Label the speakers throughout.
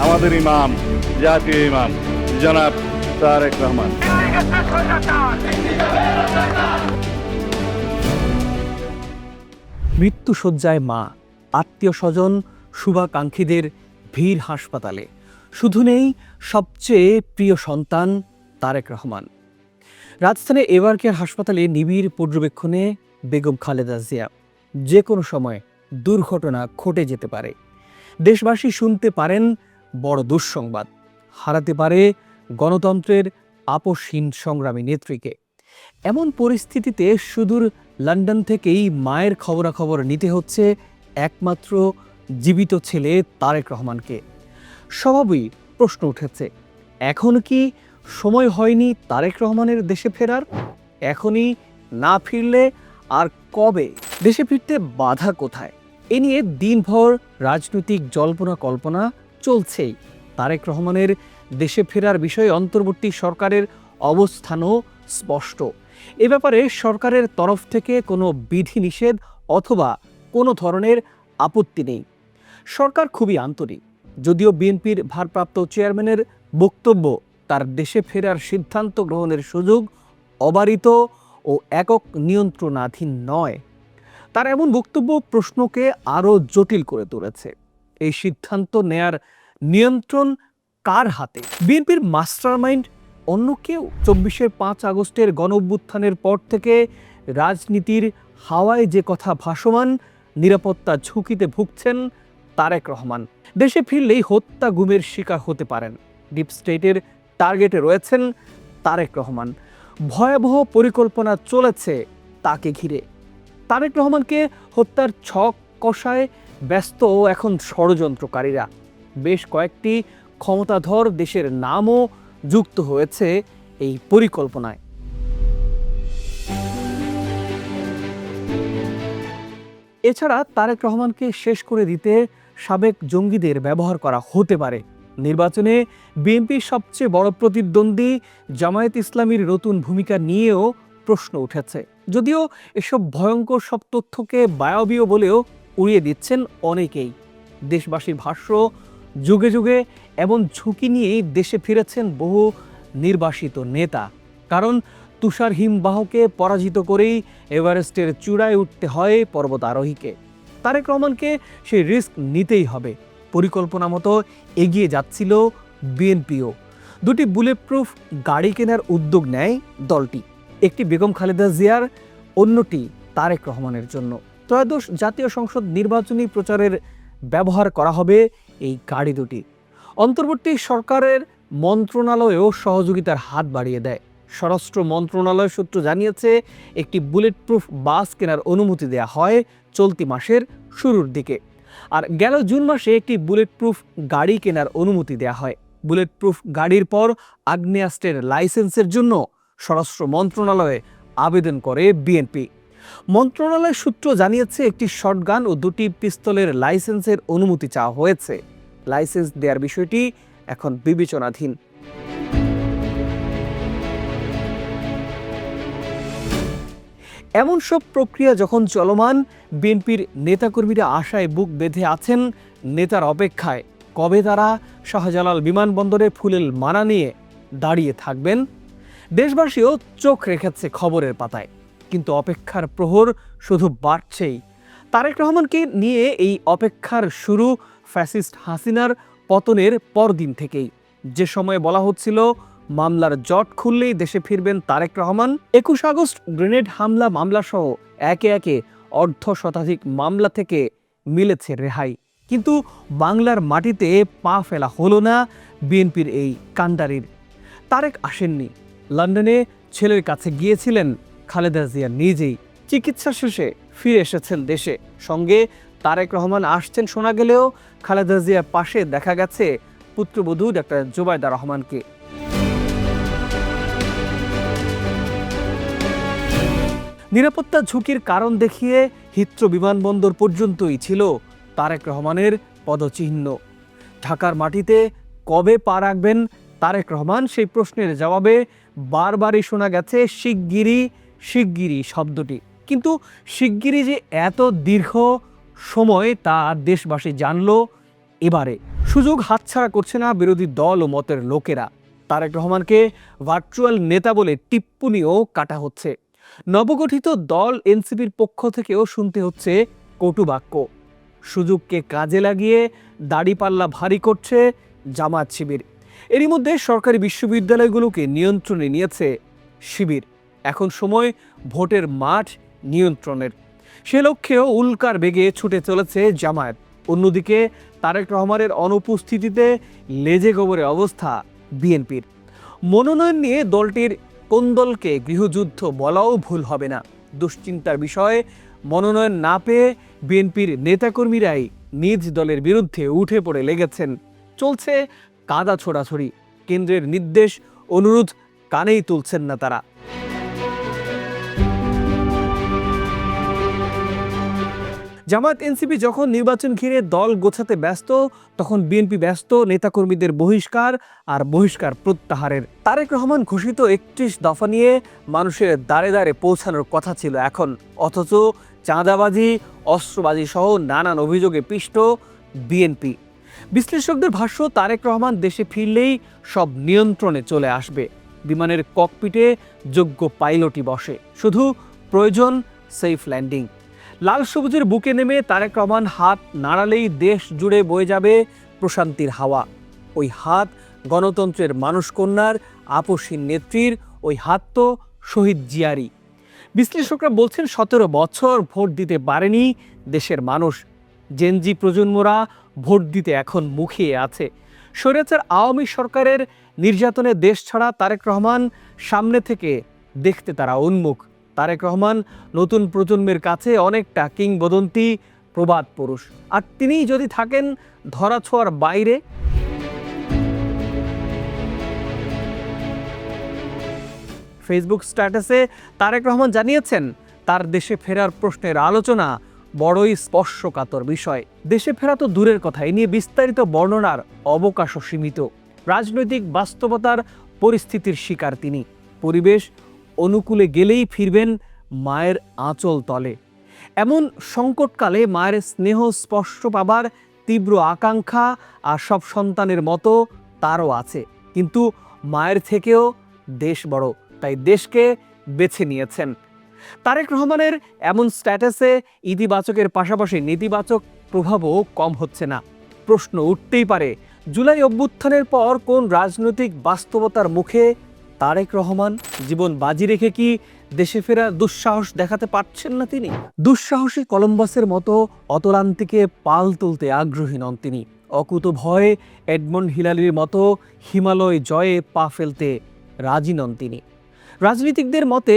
Speaker 1: আমাদের ইমাম, জাতীয় ইমাম, জনাব তারেক রহমান।
Speaker 2: মৃত্যুসজ্জায় মা, আত্মীয় স্বজন, শুভাকাঙ্ক্ষীদের ভিড় হাসপাতালে। শুধু নেই, সবচেয়ে প্রিয় সন্তান তারেক রহমান। রাজধানী এভার কেয়ার হাসপাতালে নিবিড় পর্যবেক্ষণে বেগম খালেদা জিয়া। যে কোনো সময় দুর্ঘটনা ঘটে যেতে পারে। দেশবাসী শুনতে পারেন বড় দুঃসংবাদ। হারাতে পারে গণতন্ত্রের আপসহীন সংগ্রামী নেত্রীকে। এমন পরিস্থিতিতে সুদূর লন্ডন থেকেই মায়ের খবরাখবর নিতে হচ্ছে একমাত্র জীবিত ছেলে তারেক রহমানকে। স্বভাবই প্রশ্ন উঠেছে, এখন কি সময় হয়নি তারেক রহমানের দেশে ফেরার? এখনই না ফিরলে আর কবে? দেশে ফিরতে বাধা কোথায়? এ নিয়ে দিনভর রাজনৈতিক জল্পনা কল্পনা চলছেই। তারেক রহমানের দেশে ফেরার বিষয়ে অন্তর্বর্তী সরকারের অবস্থানও স্পষ্ট। এ ব্যাপারে সরকারের তরফ থেকে কোনো বিধিনিষেধ অথবা কোনো ধরনের আপত্তি নেই। সরকার খুবই আন্তরিক। যদিও বিএনপির ভারপ্রাপ্ত চেয়ারম্যানের বক্তব্য, তার দেশে ফেরার সিদ্ধান্ত গ্রহণের সুযোগ অবারিত ও একক নিয়ন্ত্রণাধীন নয়। তার এমন বক্তব্য প্রশ্নকে আরও জটিল করে তুলেছে। এই সিদ্ধান্ত নেয়ার নিয়ন্ত্রণ কার হাতে? বিএনপির মাস্টারমাইন্ড অন্য কেউ? চব্বিশের পাঁচ আগস্টের গণ অভ্যুত্থানের পর থেকে রাজনীতির হাওয়ায় যে কথা ভাসমান, নিরাপত্তা ঝুঁকিতে ভুগছেন তারেক রহমান। দেশে ফিরলেই হত্যা গুমের শিকার হতে পারেন। ডিপ স্টেটের টার্গেটে রয়েছেন তারেক রহমান। ভয়াবহ পরিকল্পনা চলেছে তাকে ঘিরে। তারেক রহমানকে হত্যার ছক কষায় ব্যস্ত এখন ষড়যন্ত্রকারীরা। বেশ কয়েকটি ক্ষমতাধর দেশের নামও যুক্ত হয়েছে এই পরিকল্পনায়। এছাড়া তারেক রহমানকে শেষ করে দিতে সাবেক জঙ্গিদের ব্যবহার করা হতে পারে। নির্বাচনে বিএনপির সবচেয়ে বড় প্রতিদ্বন্দ্বী জামায়াত ইসলামীর নতুন ভূমিকা নিয়েও প্রশ্ন উঠেছে। যদিও এসব ভয়ঙ্কর সব তথ্যকে বায়বীয় বলেও উড়িয়ে দিচ্ছেন অনেকেই। দেশবাসীর ভাষ্য যুগে যুগে এমন ঝুঁকি নিয়েই দেশে ফিরেছেন বহু নির্বাসিত নেতা। কারণ তুষার হিমবাহকে পরাজিত করেই এভারেস্টের চূড়ায় উঠতে হয় পর্বত আরোহীকে তারেক রহমানকে সেই রিস্ক নিতেই হবে। পরিকল্পনা মতো এগিয়ে যাচ্ছিল বিএনপিও। দুটি বুলেট প্রুফ গাড়ি কেনার উদ্যোগ নেয় দলটি। একটি বেগম খালেদা জিয়ার, অন্যটি তারেক রহমানের জন্য। ত্রয়োদশ জাতীয় সংসদ নির্বাচনী প্রচারের ব্যবহার করা হবে এই গাড়ি দুটি। অন্তর্বর্তী সরকারের মন্ত্রণালয়েও সহযোগিতার হাত বাড়িয়ে দেয়। স্বরাষ্ট্র মন্ত্রণালয় সূত্র জানিয়েছে, একটি বুলেট প্রুফ বাস কেনার অনুমতি দেওয়া হয় চলতি মাসের শুরুর দিকে। আর গেল জুন মাসে একটি বুলেট প্রুফ গাড়ি কেনার অনুমতি দেওয়া হয়। বুলেট প্রুফ গাড়ির পর আগ্নেয়াস্ত্রের লাইসেন্সের জন্য স্বরাষ্ট্র মন্ত্রণালয়ে আবেদন করে বিএনপি। মন্ত্রণালয় সূত্র জানিয়েছে, একটি শটগান ও দুটি পিস্তলের লাইসেন্সের অনুমতি চাওয়া হয়েছে। লাইসেন্স দেওয়ার বিষয়টি এখন বিবেচনাধীন। এমন সব প্রক্রিয়া যখন চলমান, বিএনপির নেতাকর্মীরা আশায় বুক বেঁধে আছেন নেতার অপেক্ষায়। কবে তারা শাহজালাল বিমানবন্দরে ফুলেল মানা নিয়ে দাঁড়িয়ে থাকবেন? দেশবাসীও চোখ রেখেছে খবরের পাতায়। কিন্তু অপেক্ষার প্রহর শুধু বাড়ছেই। তারেক রহমানকে নিয়ে এই অপেক্ষার শুরু ফ্যাসিস্ট হাসিনার পতনের পরদিন থেকেই। যে সময়ে বলা হচ্ছিল, মামলার জট খুললেই দেশে ফিরবেন তারেক রহমান, একুশ আগস্ট গ্রেনেড হামলা মামলা সহ একে একে অর্ধ শতাধিক মামলা থেকে মিলেছে রেহাই। কিন্তু বাংলার মাটিতে পা ফেলা হলো না বিএনপির এই কাণ্ডারির। তারেক আসেননি। লন্ডনে ছেলের কাছে গিয়েছিলেন খালেদা জিয়া নিজেই চিকিৎসা শেষে ফিরে এসেছেন দেশে। সঙ্গে তারেক রহমান আসছেন শোনা গেলেও খালেদা জিয়ার পাশে দেখা গেছে পুত্রবধূ ডাক্তার জুবাইদা রহমানকে। নিরাপত্তা ঝুঁকির কারণ দেখিয়ে হিথ্রো বিমানবন্দর পর্যন্তই ছিল তারেক রহমানের পদচিহ্ন। ঢাকার মাটিতে কবে পা রাখবেন তারেক রহমান সেই প্রশ্নের জবাবে বারবারই শোনা গেছে, শিগগিরই শিগগিরই শব্দটি। কিন্তু শিগগিরই যে এত দীর্ঘ সময় তা দেশবাসী জানল এবারে। সুযোগ হাতছাড়া করছে না বিরোধী দল ও মতের লোকেরা। তারেক রহমানকে ভার্চুয়াল নেতা বলে টিপ্পনিও কাটা হচ্ছে। নবগঠিত দল এনসিপির পক্ষ থেকেও শুনতে হচ্ছে কটু বাক্য সুযোগকে কাজে লাগিয়ে দাড়িপাল্লা ভারী করছে জামাত শিবির। এরই মধ্যে সরকারি বিশ্ববিদ্যালয়গুলোকে নিয়ন্ত্রণে নিয়েছে শিবির। এখন সময় ভোটের মাঠ নিয়ন্ত্রণের। সে লক্ষ্যেও উল্কার বেগে ছুটে চলেছে জামায়াত। অন্যদিকে তারেক রহমানের অনুপস্থিতিতে লেজে গোবরে অবস্থা বিএনপির। মনোনয়ন নিয়ে দলটির কোন দলকে গৃহযুদ্ধ বলাও ভুল হবে না। দুশ্চিন্তার বিষয়ে মনোনয়ন না পেয়ে বিএনপির নেতাকর্মীরাই নিজ দলের বিরুদ্ধে উঠে পড়ে লেগেছেন। চলছে কাদা ছোড়াছড়ি। কেন্দ্রের নির্দেশ অনুরোধ কানেই তুলছেন না তারা। জামাত এনসিপি যখন নির্বাচন ঘিরে দল গোছাতে ব্যস্ত, তখন বিএনপি ব্যস্ত, নেতাকর্মীদের বহিষ্কার আর বহিষ্কার প্রত্যাহারের। তারেক রহমান ঘোষিত একত্রিশ দফা নিয়ে মানুষের দাঁড়ে দাঁড়ে পৌঁছানোর কথা ছিল এখন। অথচ চাঁদাবাজি, অস্ত্রবাজি সহ নানান অভিযোগে পিষ্ট বিএনপি। বিশ্লেষকদের ভাষ্য, তারেক রহমান দেশে ফিরলেই সব নিয়ন্ত্রণে চলে আসবে। বিমানের ককপিটে যোগ্য পাইলটই বসে। শুধু প্রয়োজন সেফ ল্যান্ডিং। লাল সবুজের বুকে নেমে তারেক রহমান হাত নাড়ালেই দেশ জুড়ে বয়ে যাবে প্রশান্তির হাওয়া। ওই হাত গণতন্ত্রের মানুষকন্যার আপসীন নেত্রীর, ওই হাত তো শহীদ জিয়ারি বিশ্লেষকরা বলছেন সতেরো বছর ভোট দিতে পারেনি দেশের মানুষ। জেনজি প্রজন্মরা ভোট দিতে এখন মুখিয়ে আছে। স্বৈরাচার আওয়ামী সরকারের নির্যাতনে দেশ ছাড়া তারেক রহমান সামনে থেকে দেখতে তারা উন্মুখ। তারেক রহমান, নতুন প্রজন্মের কাছে অনেকটা কিংবদন্তি, প্রবাদ পুরুষ। আর তিনিই যদি থাকেন ধরাছোঁয়ার বাইরে। ফেসবুক স্ট্যাটাসে তারেক রহমান জানিয়েছেন, তার দেশে ফেরার প্রশ্নের আলোচনা বড়ই স্পর্শকাতর বিষয়। দেশে ফেরা তো দূরের কথা, এ নিয়ে বিস্তারিত বর্ণনার অবকাশও সীমিত। রাজনৈতিক বাস্তবতার পরিস্থিতির শিকার তিনি। পরিবেশ অনুকূলে গেলেই ফিরবেন মায়ের আঁচল তলে। এমন সংকটকালে মায়ের স্নেহ স্পর্শ পাবার তীব্র আকাঙ্ক্ষা আর সব সন্তানের মতো তারও আছে। কিন্তু মায়ের থেকেও দেশ বড়, তাই দেশকে বেছে নিয়েছেন। তারেক রহমানের এমন স্ট্যাটাসে ইতিবাচকের পাশাপাশি নেতিবাচক প্রভাবও কম হচ্ছে না। প্রশ্ন উঠতেই পারে, জুলাই অভ্যুত্থানের পর কোন রাজনৈতিক বাস্তবতার মুখে তারেক রহমান জীবন বাজি রেখে কি দেশে ফেরা দুঃসাহস দেখাতে পারছেন না তিনি? দুঃসাহসী কলম্বাসের মতো অতলান্তিকে পাল তুলতে আগ্রহী নন তিনি। অকুত ভয়ে এডমন্ড হিলালির মতো হিমালয় জয়ে পা ফেলতে রাজি নন তিনি। রাজনীতিকদের মতে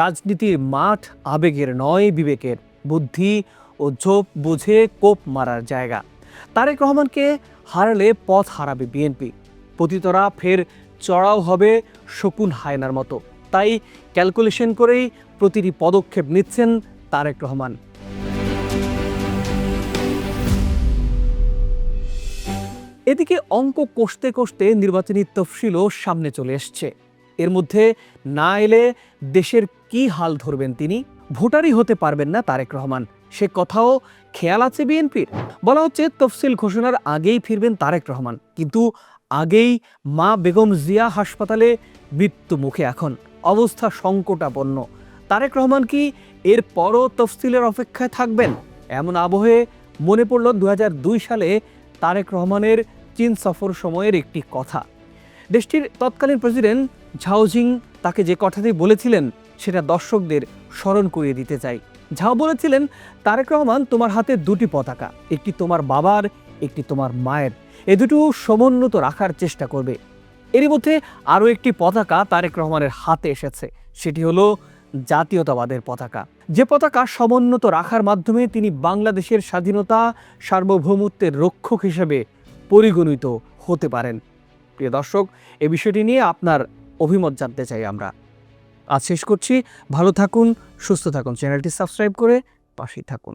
Speaker 2: রাজনীতির মাঠ আবেগের নয় বিবেকের। বুদ্ধি ও ঝোপ বুঝে কোপ মারার জায়গা। তারেক রহমানকে হারালে পথ হারাবে বিএনপি। পতিতরা ফের চড়াও হবে শকুন হায়নার মতো। তাই ক্যালকুলেশন করেই প্রতিটি পদক্ষেপ নিচ্ছেন তারেক রহমান। এদিকে অঙ্ক কষতে কষতে নির্বাচনী তফসিলও সামনে চলে এসছে। এর মধ্যে না এলে দেশের কি হাল ধরবেন তিনি? ভোটারই হতে পারবেন না তারেক রহমান। সে কথাও খেয়াল আছে বিএনপির। বলা হচ্ছে তফসিল ঘোষণার আগেই ফিরবেন তারেক রহমান। কিন্তু আগেই মা বেগম জিয়া হাসপাতালে মৃত্যু মুখে এখন। অবস্থা সংকটাপন্ন। তারেক রহমান কি এর পরও তফসিলের অপেক্ষায় থাকবেন? এমন আবহে মনে পড়ল দু হাজার দুই সালে তারেক রহমানের চীন সফর সময়ের একটি কথা। দেশটির তৎকালীন প্রেসিডেন্ট ঝাওজিং তাকে যে কথাটি বলেছিলেন, সেটা দর্শকদের স্মরণ করিয়ে দিতে চাই। ঝাও বলেছিলেন, তারেক রহমান তোমার হাতে দুটি পতাকা, একটি তোমার বাবার, একটি তোমার মায়ের। এ দুটো সমুন্নত রাখার চেষ্টা করবে। এরই মধ্যে আরও একটি পতাকা তারেক রহমানের হাতে এসেছে, সেটি হলো জাতীয়তাবাদের পতাকা। যে পতাকা সমুন্নত রাখার মাধ্যমে তিনি বাংলাদেশের স্বাধীনতা, সার্বভৌমত্বের রক্ষক হিসেবে পরিগণিত হতে পারেন। প্রিয় দর্শক, এ বিষয়টি নিয়ে আপনার অভিমত জানতে চাই আমরা। আজ শেষ করছি। ভালো থাকুন, সুস্থ থাকুন, চ্যানেলটি সাবস্ক্রাইব করে পাশেই থাকুন।